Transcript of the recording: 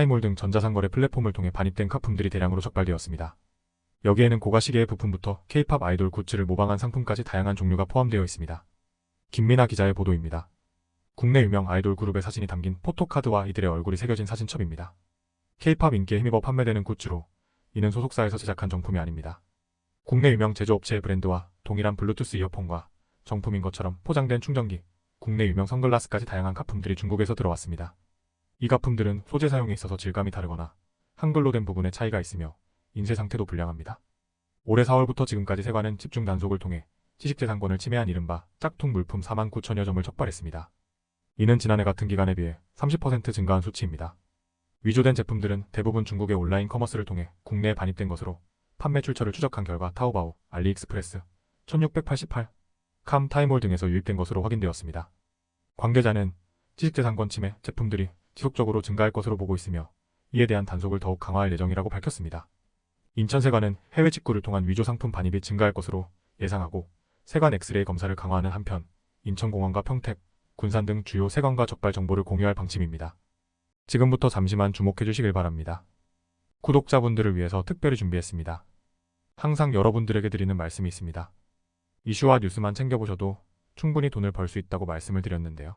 타이몰 등 전자상거래 플랫폼을 통해 반입된 카품들이 대량으로 적발되었습니다. 여기에는 고가 시계의 부품부터 K-팝 아이돌 굿즈를 모방한 상품까지 다양한 종류가 포함되어 있습니다. 김민아 기자의 보도입니다. 국내 유명 아이돌 그룹의 사진이 담긴 포토카드와 이들의 얼굴이 새겨진 사진첩입니다. K-팝 인기에 힘입어 판매되는 굿즈로 이는 소속사에서 제작한 정품이 아닙니다. 국내 유명 제조업체의 브랜드와 동일한 블루투스 이어폰과 정품인 것처럼 포장된 충전기, 국내 유명 선글라스까지 다양한 가품들이 중국에서 들어왔습니다. 이 가품들은 소재 사용에 있어서 질감이 다르거나 한글로 된 부분에 차이가 있으며 인쇄 상태도 불량합니다. 올해 4월부터 지금까지 세관은 집중 단속을 통해 지식재산권을 침해한 이른바 짝퉁 물품 4만 9천여 점을 적발했습니다. 이는 지난해 같은 기간에 비해 30% 증가한 수치입니다. 위조된 제품들은 대부분 중국의 온라인 커머스를 통해 국내에 반입된 것으로 판매 출처를 추적한 결과 타오바오, 알리익스프레스, 1688, 캄 타이몰 등에서 유입된 것으로 확인되었습니다. 관계자는 지식재산권 침해 제품들이 지속적으로 증가할 것으로 보고 있으며 이에 대한 단속을 더욱 강화할 예정이라고 밝혔습니다. 인천세관은 해외 직구를 통한 위조 상품 반입이 증가할 것으로 예상하고 세관 엑스레이 검사를 강화하는 한편 인천공항과 평택, 군산 등 주요 세관과 적발 정보를 공유할 방침입니다. 지금부터 잠시만 주목해 주시길 바랍니다. 구독자분들을 위해서 특별히 준비했습니다. 항상 여러분들에게 드리는 말씀이 있습니다. 이슈와 뉴스만 챙겨보셔도 충분히 돈을 벌 수 있다고 말씀을 드렸는데요.